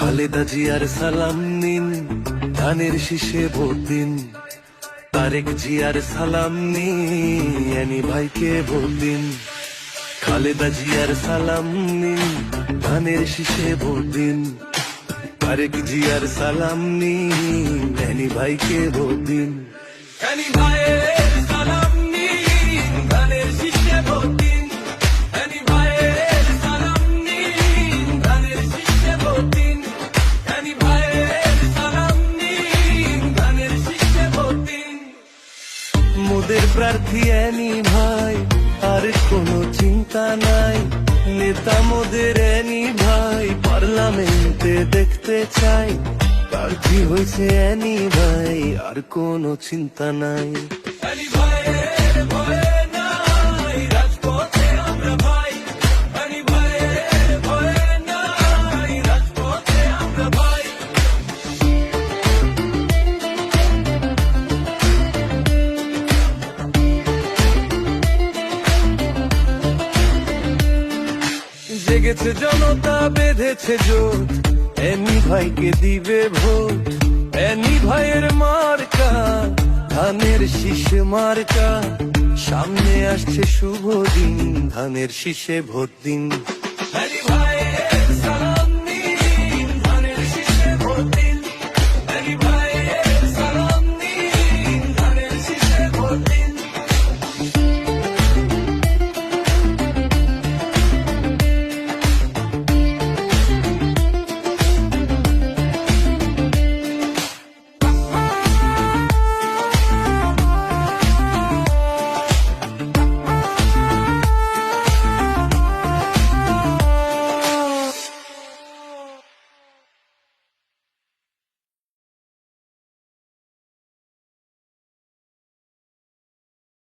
খালেদা জিয়ার সালাম নিন ধানের শীষে ভোট দিন। তারেক জিয়ার সালাম নিন ভাইকে ভোট দিন। খালেদা জিয়ার সালাম নিন ধানের শীষে ভোট দিন। তারেক জিয়ার সালাম নিন ভাইকে ভোট দিন। মোদের প্রার্থী এনি ভাই, আর কোনো চিন্তা নাই। নেতা মোদের এনি ভাই, পার্লামেন্টে দেখতে চাই। প্রার্থী হয়েছে এনি ভাই, আর কোনো চিন্তা নাই। জেগেছে জনতা, বেঁধেছে জোট। এনি ভাইকে দিবে ভোট এনি ভাইয়ের মার্কা, ধানের শীষ মার্কা। সামনে আসছে শুভ দিন, ধানের শীষে ভোট দিন।